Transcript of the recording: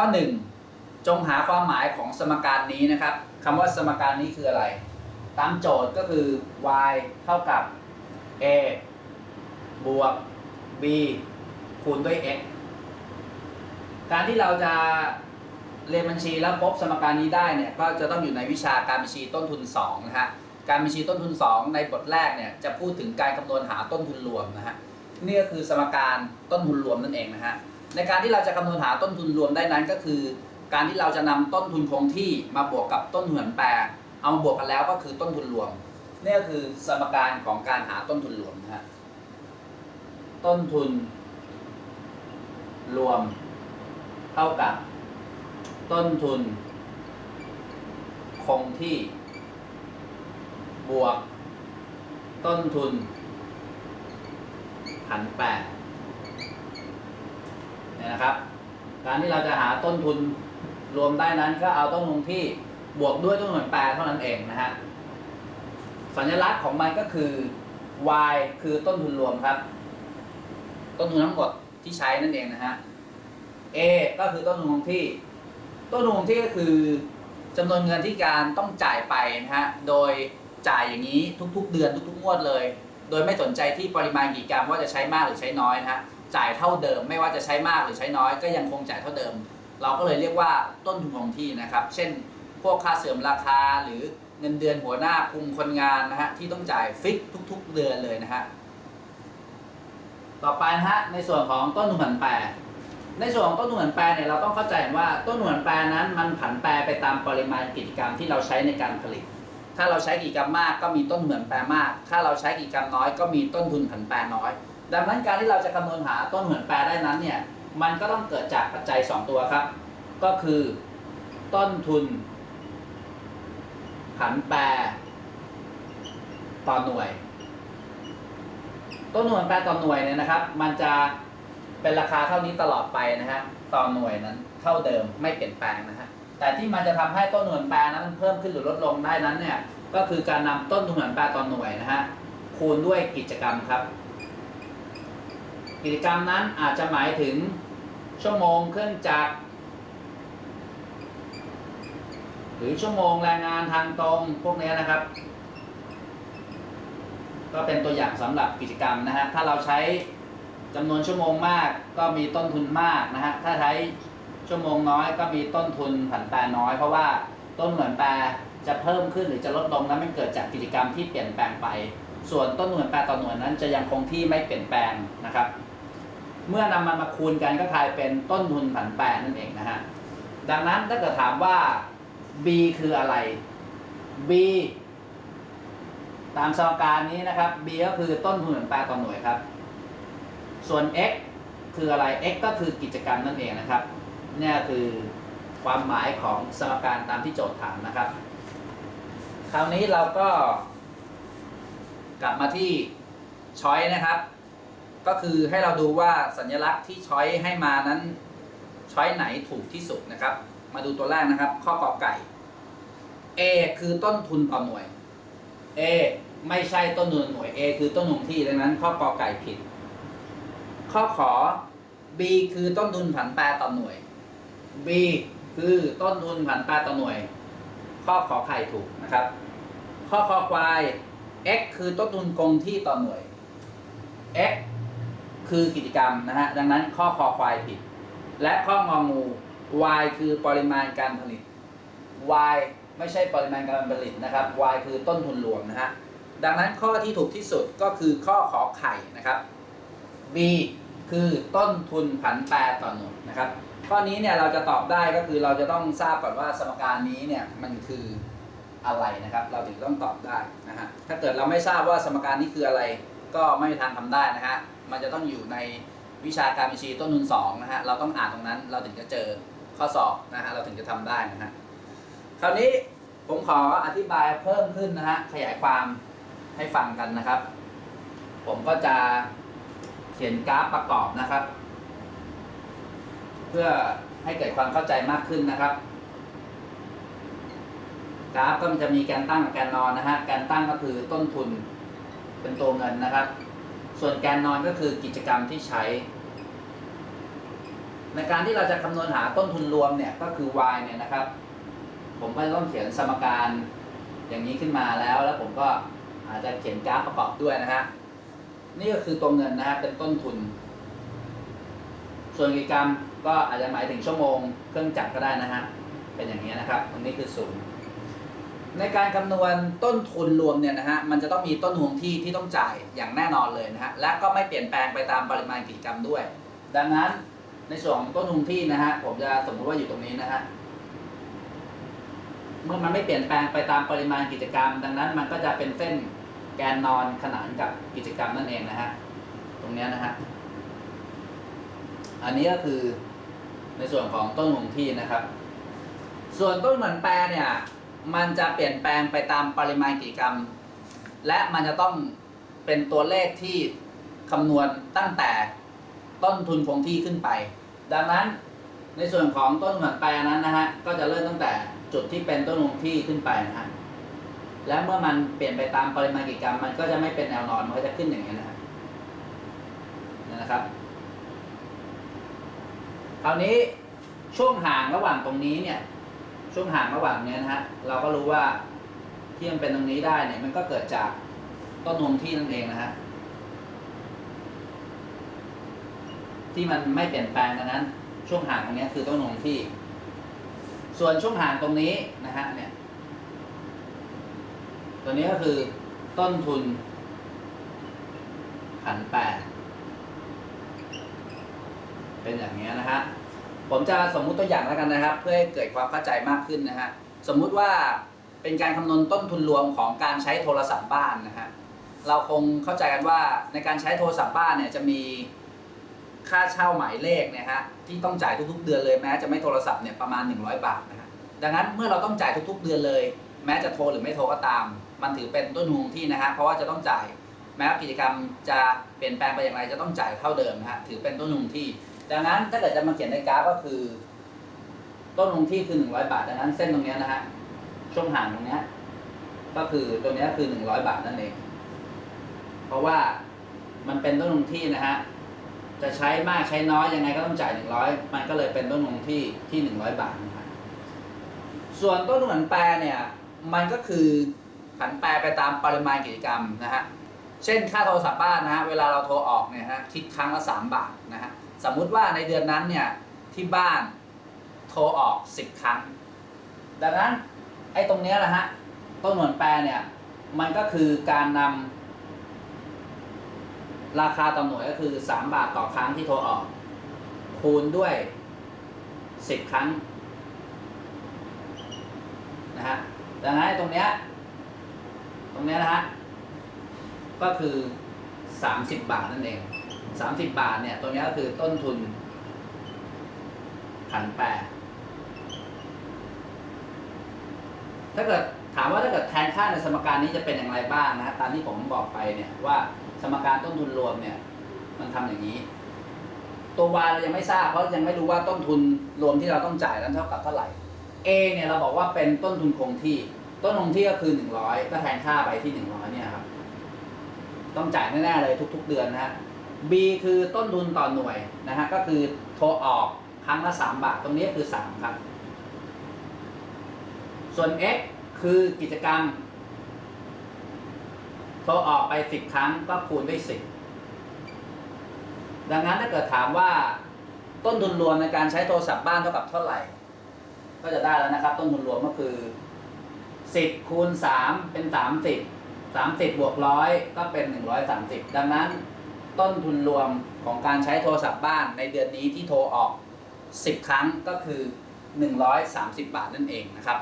ข้อหนึ่งจงหาความหมายของสมการนี้นะครับคำว่าสมการนี้คืออะไร ตามโจทย์ก็คือ y เท่ากับ a บวก b คูณด้วย x การที่เราจะเรียนบัญชีแล้วพบสมการนี้ได้เนี่ยก็จะต้องอยู่ในวิชาการบัญชีต้นทุน2นะฮะการบัญชีต้นทุน 2 ในบทแรกเนี่ยจะพูดถึงการคำนวณหาต้นทุนรวมนะฮะนี่ก็คือสมการต้นทุนรวมนั่นเองนะฮะ ในการที่เราจะคำนวณหาต้นทุนรวมได้นั้นก็คือ การที่เราจะนำต้นทุนคงที่มาบวกกับต้นทุนผันแปรเอามาบวกกันแล้วก็คือต้นทุนรวมนี่ก็คือสมการของการหาต้นทุนรวมนะฮะต้นทุนรวมเท่ากับ ต้นทุน คงที่ บวก ต้นทุนผันแปร เนี่ยนะครับ การที่เราจะหาต้นทุนรวมได้นั้นก็เอาต้นทุนที่บวกด้วยต้นทุนแปรเท่านั้นเองนะฮะสัญลักษณ์ของมันก็คือ y คือต้นทุนรวมครับ ต้นทุนทั้งหมดที่ใช้นั่นเองนะฮะ a ก็คือต้นทุนคงที่ ต้นทุนคงที่ก็คือจำนวนเงินที่การต้องจ่ายไปนะฮะ โดยจ่ายอย่างนี้ทุก ๆ เดือนทุก ๆ งวดเลย โดยไม่สนใจที่ปริมาณกี่กรัมว่าจะใช้มากหรือใช้น้อยนะฮะ จ่ายเท่าเดิม ไม่ว่าจะใช้มากหรือใช้น้อยก็ยังคงจ่ายเท่าเดิม เราก็เลยเรียกว่าต้นทุนคงที่นะครับ เช่น พวกค่าเสื่อมราคาหรือเงินเดือนหัวหน้าคุมคนงานนะฮะที่ต้องจ่ายฟิกทุก ๆ เดือนเลยนะฮะต่อไปนะฮะในส่วนของต้นทุนผันแปรในส่วนของต้นทุนผันแปรเนี่ยเราต้องเข้าใจว่าต้นทุนผันแปรนั้นมันผันแปรไปตามปริมาณกิจกรรมที่เราใช้ในการผลิต ถ้าเราใช้กิจกรรมมากก็มีต้นทุนผันแปรมาก ถ้าเราใช้กิจกรรมน้อยก็มีต้นทุนผันแปรน้อย ดังนั้นการที่เราจะคำนวณหาต้นทุนผันแปรได้นั้นเนี่ยมันก็ต้องเกิดจากปัจจัย 2 ตัวครับ ก็คือต้นทุนผันแปรต่อหน่วย ต้นทุนผันแปรต่อหน่วยเนี่ยนะครับ มันจะเป็นราคาเท่านี้ตลอดไปนะฮะต่อหน่วยนั้นเท่าเดิมไม่เปลี่ยนแปลงนะฮะแต่ที่มันจะทำให้ต้นทุนผันแปรนั้นมันเพิ่มขึ้นหรือลดลงได้นั้นเนี่ยก็คือการนำต้นทุนผันแปรต่อหน่วยนะฮะคูณด้วยกิจกรรมครับ กิจกรรมนั้นอาจจะหมายถึงชั่วโมงเครื่องจักรหรือชั่วโมงแรงงานทางตรงพวกนี้นะครับ ก็เป็นตัวอย่างสำหรับกิจกรรมนะฮะถ้าเราใช้จำนวนชั่วโมงมากก็มีต้นทุนมากนะฮะถ้าใช้ชั่วโมงน้อยก็มีต้นทุนผันแปรน้อย เพราะว่าต้นทุนผันแปรจะเพิ่มขึ้นหรือจะลดลงนั้นมันเกิดจากกิจกรรมที่เปลี่ยนแปลงไป ส่วนต้นทุนผันแปรต่อหน่วยนั้นจะยังคงที่ไม่เปลี่ยนแปลงนะครับ เมื่อนำมันมาคูณกันก็กลายเป็นต้นทุนผันแปรนั่นเองนะฮะ ดังนั้นถ้าเกิดถามว่า B คืออะไร B ตามสมการนี้นะครับ B ก็คือต้นทุนผันแปรต่อหน่วยครับ ส่วน x คืออะไร x ก็คือกิจกรรมนั่นเองนะครับ เนี่ยคือความหมายของสมการตามที่โจทย์ถามนะครับ คราวนี้เราก็กลับมาที่ช้อยนะครับ ก็คือให้เราดูว่าสัญลักษณ์ที่ช้อยให้มานั้นช้อยไหนถูกที่สุดนะครับ มาดูตัวแรกนะครับ ข้อกอไก่ A คือต้นทุนต่อหน่วย A ไม่ใช่ต้นทุนหน่วย A คือต้นทุนที่ดังนั้น ข้อกอไก่ผิด ข้อขอ B คือต้นทุนผันแปรต่อหน่วย B คือต้นทุนผันแปรต่อหน่วย ข้อขอไข่ถูกนะครับ ข้อคอควาย x คือต้นทุนคงที่ต่อหน่วย x คือกิจกรรมนะฮะดังนั้นข้อคอควายผิด และข้ององู y คือปริมาณการผลิต y ไม่ใช่ปริมาณการผลิตนะครับ y คือต้นทุนรวมนะฮะดังนั้นข้อที่ถูกที่สุดก็คือข้อขอไข่นะครับ b คือต้นทุนผันแปรต่อหน่วยนะครับ ข้อนี้เนี่ยเราจะตอบได้ก็คือเราจะต้องทราบก่อนว่าสมการนี้เนี่ยมันคืออะไรนะครับ เราถึงต้องตอบได้นะฮะถ้าเกิดเราไม่ทราบว่าสมการนี้คืออะไร ก็ไม่มีทางทำได้นะฮะ มันจะต้องอยู่ในวิชาการบัญชีต้นทุน2นะฮะ เราต้องอ่านตรงนั้นเราถึงจะเจอข้อสอบนะฮะ เราถึงจะทำได้นะฮะ คราวนี้ผมขออธิบายเพิ่มขึ้นนะฮะ ขยายความให้ฟังกันนะครับ ผมก็จะเขียนกราฟประกอบนะครับ เพื่อให้เกิดความเข้าใจมากขึ้นนะครับกราฟก็มันจะมีแกนตั้งกับแกนนอนนะฮะแกนตั้งก็คือต้นทุน เป็นตัวเงินนะครับ ส่วนแกนนอนก็คือกิจกรรมที่ใช้ ในการที่เราจะคำนวณหาต้นทุนรวมเนี่ยก็คือ y เนี่ยนะครับ ผมก็จะต้องเขียนสมการอย่างนี้ขึ้นมาแล้ว แล้วผมก็อาจจะเขียนกราฟประกอบด้วยนะฮะนี่ก็คือตัวเงินนะฮะเป็นต้นทุน ส่วนกิจกรรมก็อาจจะหมายถึงชั่วโมง เครื่องจักรก็ได้นะฮะเป็นอย่างนี้นะครับตรงนี้คือศูนย์ ในการคำนวณต้นทุนรวมเนี่ยนะฮะมันจะต้องมีต้นทุนที่ที่ต้องจ่ายอย่างแน่นอนเลยนะฮะและก็ไม่เปลี่ยนแปลงไปตามปริมาณกิจกรรมด้วย ดังนั้นในส่วนของต้นทุนที่นะฮะผมจะสมมุติว่าอยู่ตรงนี้นะฮะเมื่อมันไม่เปลี่ยนแปลงไปตามปริมาณกิจกรรม ดังนั้นมันก็จะเป็นเส้นแกนนอนขนานกับกิจกรรมนั่นเองนะฮะตรงนี้นะฮะอันนี้ก็คือในส่วนของต้นทุนที่นะครับ ส่วนต้นเหมือนแปรเนี่ย มันจะเปลี่ยนแปลงไปตามปริมาณกิจกรรม และมันจะต้องเป็นตัวเลขที่คำนวณตั้งแต่ต้นทุนคงที่ขึ้นไป ดังนั้นในส่วนของต้นเหมือนแปรนั้นนะฮะก็จะเริ่มตั้งแต่จุดที่เป็นต้นคงที่ขึ้นไปนะฮะและเมื่อมันเปลี่ยนไปตามปริมาณกิจกรรม มันก็จะไม่เป็นแนวนอนมันก็จะขึ้นอย่างนี้นะฮะนี่นะครับ คราวนี้ช่วงห่างระหว่างตรงนี้เนี่ย ช่วงห่างระหว่างเนี้ยนะฮะเราก็รู้ว่าที่มันเป็นตรงนี้ได้เนี่ยมันก็เกิดจากต้นทุนที่นั่นเองนะฮะที่มันไม่เปลี่ยนแปลงดังนั้น ช่วงห่างตรงนี้คือต้นทุนที่ ส่วนช่วงห่างตรงนี้นะฮะเนี่ย ตัวนี้ก็คือต้นทุนผันแปเป็นอย่างนี้ยนะฮะ ผมจะสมมุติตัวอย่างแล้วกันนะครับ เพื่อให้เกิดความเข้าใจมากขึ้นนะฮะสมมุติว่าเป็นการคำนวณต้นทุนรวมของการใช้โทรศัพท์บ้านนะฮะเราคงเข้าใจกันว่าในการใช้โทรศัพท์บ้านเนี่ยจะมีค่าเช่าหมายเลขนี่ยฮะที่ต้องจ่ายทุกๆ เดือนเลยแม้จะไม่โทรศัพท์เนี่ยประมาณ 100 บาทนะฮะดังนั้นเมื่อเราต้องจ่ายทุกๆ เดือนเลย แม้จะโทรหรือไม่โทรก็ตาม มันถือเป็นต้นทุนที่นะฮะเพราะว่าจะต้องจ่ายแม้กิจกรรมจะเปลี่ยนแปลงไปอย่างไรจะต้องจ่ายเท่าเดิมนะฮะถือเป็นต้นทุนที่ ดังนั้นถ้าเกิดจะมาเขียนในกราฟก็คือ ต้นทุนที่คือหนึ่งร้อยบาท ดังนั้นเส้นตรงนี้นะฮะช่วงห่างตรงนี้ก็คือตัวนี้คือหนึ่งร้อยบาทนั่นเอง เพราะว่ามันเป็นต้นทุนที่นะฮะจะใช้มากใช้น้อยยังไงก็ต้องจ่ายหนึ่งร้อยมันก็เลยเป็นต้นทุนที่ที่หนึ่งร้อยบาทนะฮะส่วนต้นทุนผันแปรเนี่ย มันก็คือผันแปรไปตามปริมาณกิจกรรมนะฮะเช่นค่าโทรศัพท์บ้านนะฮะเวลาเราโทรออกเนี่ยฮะคิดครั้งละสามบาทนะฮะ สมมุติว่าในเดือนนั้นเนี่ย ที่บ้านโทรออกสิบครั้ง ดังนั้นไอ้ตรงเนี้ยแหละฮะต้นหนวนแปรเนี่ย มันก็คือการนำราคาต่อหน่วยก็คือสามบาทต่อครั้งที่โทรออก คูณด้วยสิบครั้งนะฮะดังนั้นไอ้ตรงเนี้ยตรงเนี้ยนะฮะก็คือ 30 บาทนั่นเอง 30บาทเนี่ย ตัวนี้ก็คือต้นทุนผันแปรถ้าเกิดถามว่าถ้าเกิดแทนค่าในสมการนี้จะเป็นอย่างไรบ้างนะตามที่ผมบอกไปเนี่ยว่าสมการต้นทุนรวมเนี่ย มันทำอย่างนี้ ตัว y เรายังไม่ทราบเพราะยังไม่รู้ว่าต้นทุนรวมที่เราต้องจ่ายนั้นเท่ากับเท่าไหร่ a เนี่ยเราบอกว่าเป็นต้นทุนคงที่ ต้นทุนคงที่ก็คือ 100 ก็แทนค่าไปที่ 100 เนี่ยครับ ต้องจ่ายแน่ๆเลยทุก ๆ เดือนนะฮะ B คือต้นทุนต่อหน่วยนะฮะก็คือโทรออกครั้งละ 3 บาท ตรงนี้คือ 3 ครับ ส่วน X คือกิจกรรม โทรออกไป 10 ครั้งก็คูณด้วย 10 ดังนั้นถ้าเกิดถามว่าต้นทุนรวมในการใช้โทรศัพท์บ้านเท่ากับเท่าไหร่ ก็จะได้แล้วนะครับ ต้นทุนรวมก็คือ 10คูณ3เป็น 30 30บวกร้อยก็เป็น 130 ดังนั้น ต้นทุนรวมของการใช้โทรศัพท์บ้านในเดือนนี้ที่โทรออก 10 ครั้งก็คือ 130 บาทนั่นเองนะครับ